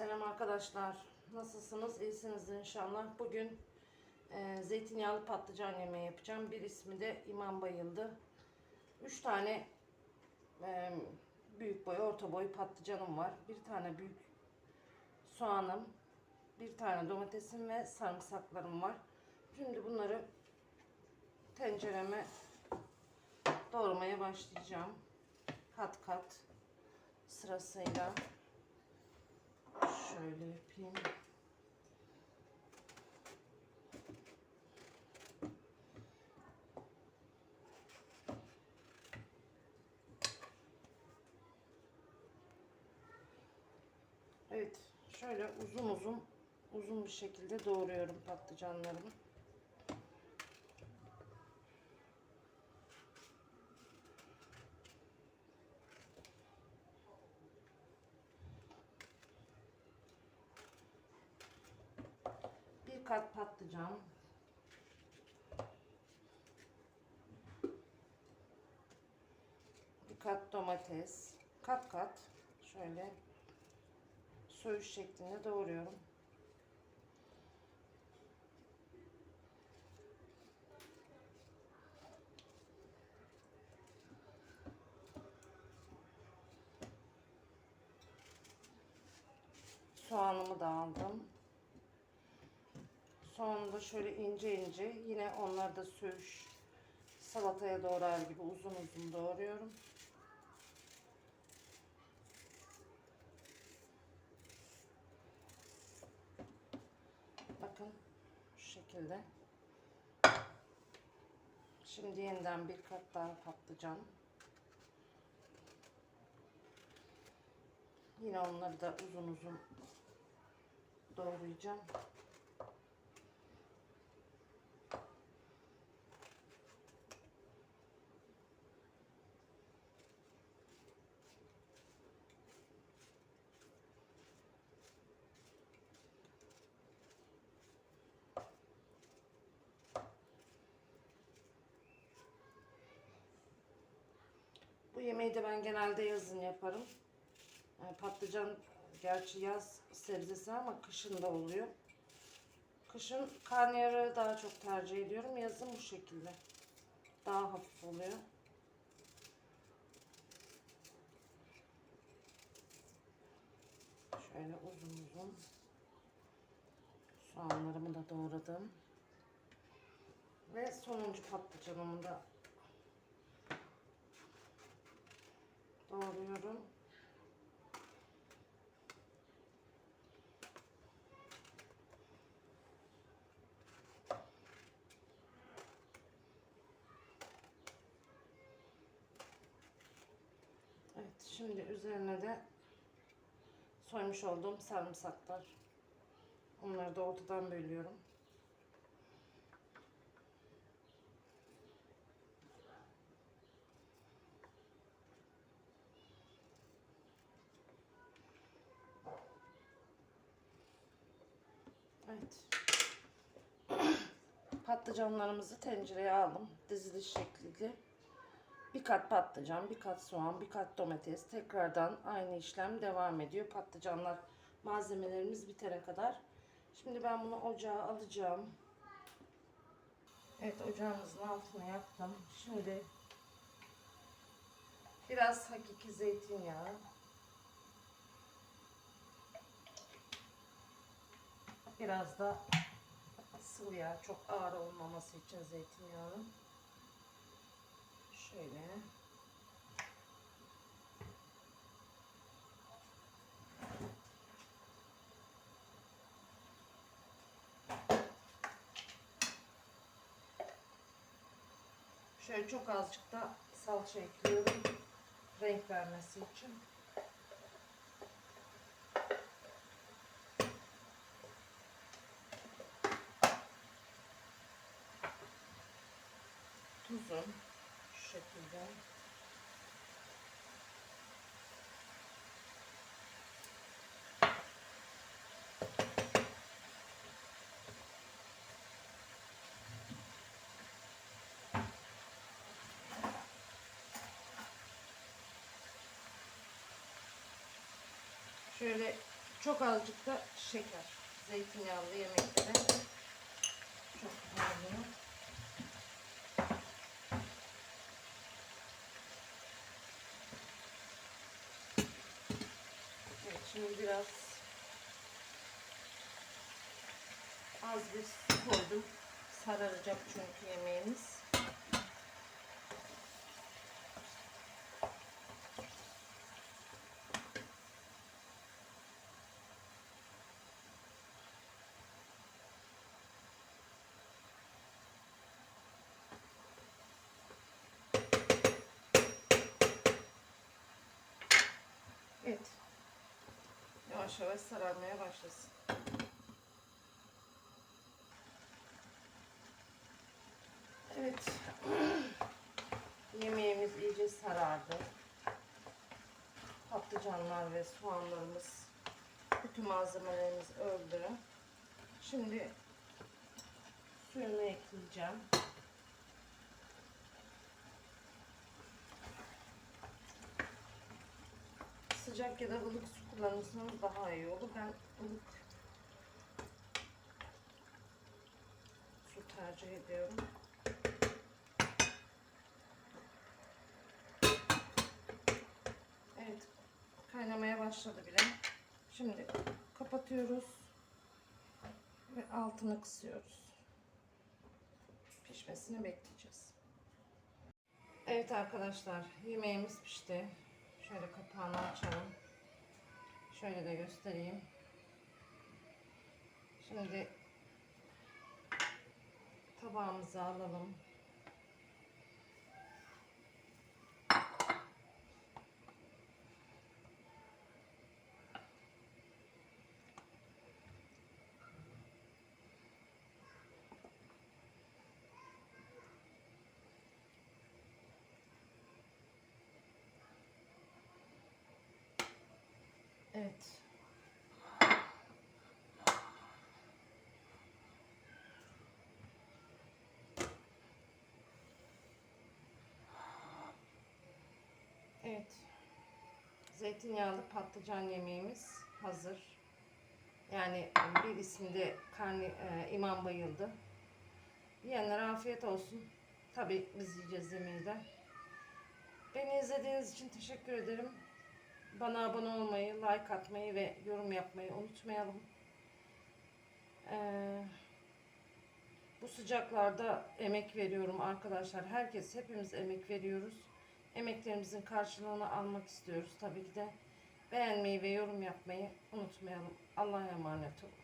Selam arkadaşlar. Nasılsınız? İyisiniz inşallah. Bugün e, zeytinyağlı patlıcan yemeği yapacağım. Bir ismi de İmam Bayıldı. 3 tane e, büyük boy, orta boy patlıcanım var. Bir tane büyük soğanım, bir tane domatesim ve sarımsaklarım var. Şimdi bunları tencereme doğramaya başlayacağım. Kat kat sırasıyla. Şöyle yapayım. Evet, şöyle uzun uzun uzun bir şekilde doğruyorum patlıcanlarımı. Bir kat patlıcan. Bir kat domates. Kat kat şöyle söğüş şeklinde doğruyorum. Soğanımı da aldım. Soğanı şöyle ince ince yine onları da söğüş salataya doğrar gibi uzun uzun doğruyorum. Bakın şu şekilde. Şimdi yeniden bir kat daha patlıcan. Yine onları da uzun uzun doğrayacağım. Bu yemeği de ben genelde yazın yaparım. Yani patlıcan gerçi yaz sebzesi ama kışın da oluyor. Kışın karnıyarığı daha çok tercih ediyorum. Yazın bu şekilde. Daha hafif oluyor. Şöyle uzun uzun soğanlarımı da doğradım. Ve sonuncu patlıcanımı da doğruyorum. Evet, şimdi üzerine de soymuş olduğum sarımsaklar. Onları da ortadan bölüyorum. Evet. Patlıcanlarımızı tencereye aldım. Dizili şekilde. Bir kat patlıcan, bir kat soğan, bir kat domates. Tekrardan aynı işlem devam ediyor. Patlıcanlar malzemelerimiz bitene kadar. Şimdi ben bunu ocağa alacağım. Evet ocağımızın altına yaktım. Şimdi biraz hakiki zeytinyağı. Biraz da sıvı yağ çok ağır olmaması için zeytinyağı. Şöyle. Şöyle çok azıcık da salça ekliyorum. Renk vermesi için. Tuzum şu şekilde. Şöyle Çok azıcık da şeker. Zeytinyağlı yemekte de çok güzel oluyor. Evet, şimdi biraz az bir koydum. Sararacak çünkü yemeğimiz. Evet. Yavaş yavaş sararmaya başlasın. Evet. Yemeğimiz iyice sarardı. Patlıcanlar ve soğanlarımız, bütün malzemelerimiz öldü. Şimdi suyunu ekleyeceğim. Sıcak ya da ılık su kullanırsanız daha iyi olur. Ben ılık su tercih ediyorum. Evet, kaynamaya başladı bile. Şimdi kapatıyoruz ve altını kısıyoruz. Pişmesini bekleyeceğiz. Evet arkadaşlar, yemeğimiz pişti. Şöyle kapağını açalım. Şöyle de göstereyim. Şimdi tabağımıza alalım. Evet. Evet. Zeytinyağlı patlıcan yemeğimiz hazır. Yani bir ismi de karni, e, İmam Bayıldı. Yiyenlere afiyet olsun. Tabii biz yiyeceğiz yemeği de. Beni izlediğiniz için teşekkür ederim. Bana abone olmayı, like atmayı ve yorum yapmayı unutmayalım. Ee, bu sıcaklarda emek veriyorum arkadaşlar. Herkes, hepimiz emek veriyoruz. Emeklerimizin karşılığını almak istiyoruz tabii ki de. Beğenmeyi ve yorum yapmayı unutmayalım. Allah'a emanet olun.